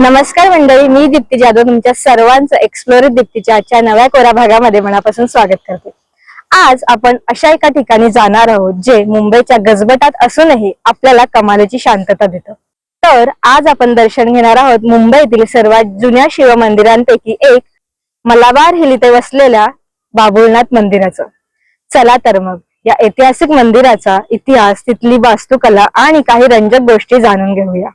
नमस्कार मंडळी मी दीप्ती जाधव तुमच्या सर्वांचं एक्सप्लोर दीप्तीच्या आजच्या नव्या कोरा भागामध्ये मनापासून स्वागत करते. आज आपण अशा एका ठिकाणी जाणार आहोत जे मुंबईच्या गजबटात असूनही आपल्याला कमालीची शांतता देतं. तर आज आपण दर्शन घेणार आहोत मुंबईतील सर्वात जुन्या शिव मंदिरांपैकी एक मलाबार हिल इथे वसलेल्या बाबुलनाथ मंदिराचं. चला तर मग या ऐतिहासिक मंदिराचा इतिहास तिथली वास्तुकला आणि काही रंजक गोष्टी जाणून घेऊया.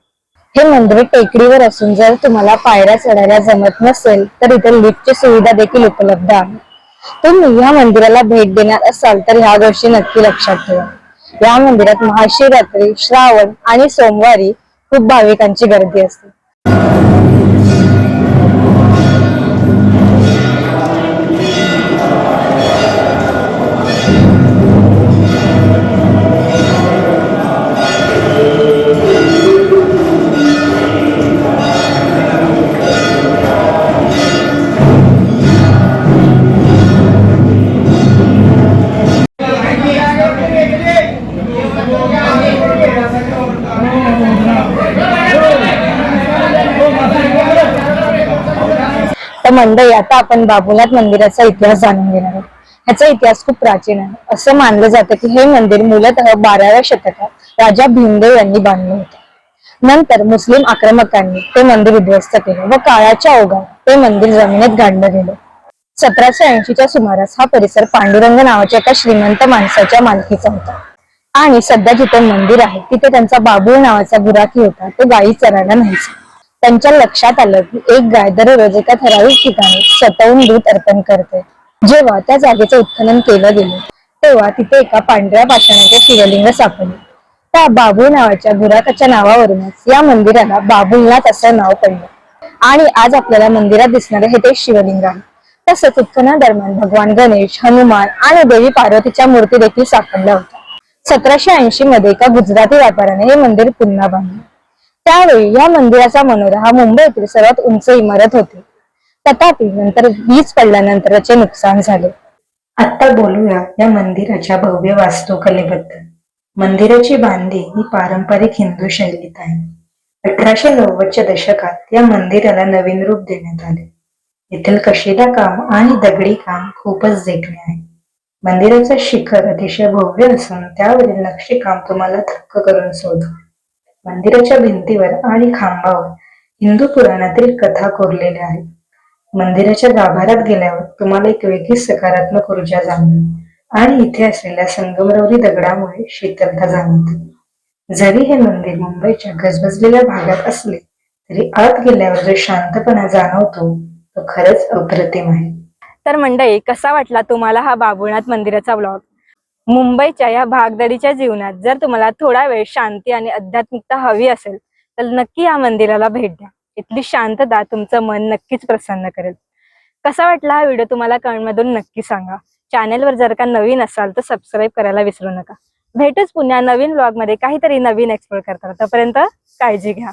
हे मंदिर टेकडीवर असून जर तुम्हाला पायऱ्या चढायला जमत नसेल तर इथे लिफ्टची सुविधा देखील उपलब्ध आहे. तुम्ही या मंदिराला भेट देणार असाल तर ह्या गोष्टी नक्की लक्षात ठेवा. या मंदिरात महाशिवरात्री श्रावण आणि सोमवारी खूप भाविकांची गर्दी असते. तर मंडळी आता आपण बाबुनाथ मंदिराचा इतिहास जाणून घेणार आहोत. ह्याचा इतिहास खूप प्राचीन आहे. असं मानलं जातं की हे मंदिर मूलतः बाराव्या शतकात राजा भीमदेव यांनी बांधले होते. नंतर मुस्लिम आक्रमकांनी ते मंदिर उद्ध्वस्त केलं व काळाच्या ओघात ते मंदिर जमिनीत गाडलं गेलं. सतराशे ऐंशीच्या सुमारास हा परिसर पांडुरंग नावाच्या एका श्रीमंत माणसाच्या मालकीचा होता. आणि सध्या जिथे मंदिर आहे तिथे त्यांचा बाबूळ नावाचा गुराखी होता तो गायी चरायला न्यायचा त्यांच्या लक्षात आलं की एक गाय दररोज एका ठराविक ठिकाणी स्वतःहून दूध अर्पण करते. जेव्हा त्या जागेचं उत्खनन केलं गेलं तेव्हा तिथे एका पांढऱ्या पाषाणाचे शिवलिंग सापडले. त्या बाबू नावाच्या गुराकाच्या नावावरूनच या मंदिराला बाबुलनाथ असं नाव पडलं. आणि आज आपल्याला मंदिरात दिसणारे हे ते शिवलिंग आहे. तसंच उत्खनादरम्यान भगवान गणेश हनुमान आणि देवी पार्वतीच्या मूर्ती देखील सापडल्या होत्या. सतराशे ऐंशी मध्ये एका गुजराती व्यापाऱ्याने हे मंदिर पुन्हा बांधले. त्यावेळी या मंदिराचा मनोरा हा मुंबईतील सर्वात उंच इमारत होती. तथापि नंतर वीज पडल्यानंतरचे नुकसान झाले. आता बोलूया या मंदिराच्या भव्य वास्तुकलेबद्दल. मंदिराची बांधी ही पारंपरिक हिंदू शैलीत आहे. अठराशे नव्वदच्या दशकात या मंदिराला नवीन रूप देण्यात आले. येथील कशिदा काम आणि दगडी काम खूपच देखणे आहे. मंदिराचं शिखर अतिशय भव्य असून त्यावरील नक्षीकाम तुम्हाला थक्क करून सोडतं मंदिराच्या भिंतीवर आणि खांबावर हिंदू पुराणातील कथा कोरलेल्या आहेत. मंदिराच्या गाभाऱ्यात गेल्यावर तुम्हाला एक वेगळी सकारात्मक ऊर्जा जाणवेल आणि इथे असलेल्या संगमरवरी दगडामुळे शीतलता जाणवते. जरी हे मंदिर मुंबईच्या गजबजलेल्या भागात असले तरी आत गेल्यावर जो शांतपणा जाणवतो तो खरंच अप्रतिम आहे. तर मंडळी कसा वाटला तुम्हाला हा बाबुळनाथ मंदिराचा ब्लॉग मुंबईच्या या भागदडीच्या जीवनात जर तुम्हाला थोडा वेळ शांती आणि आध्यात्मिकता हवी असेल तर नक्की या मंदिराला भेट द्या. इथली शांतता तुमचं मन नक्कीच प्रसन्न करेल. कसा वाटला हा व्हिडिओ तुम्हाला कमेंटमधून नक्की सांगा. चॅनेलवर जर का नवीन असाल तर सबस्क्राईब करायला विसरू नका. भेटूच पुन्हा नवीन ब्लॉगमध्ये काहीतरी नवीन एक्सप्लोर करताना. तोपर्यंत काळजी घ्या.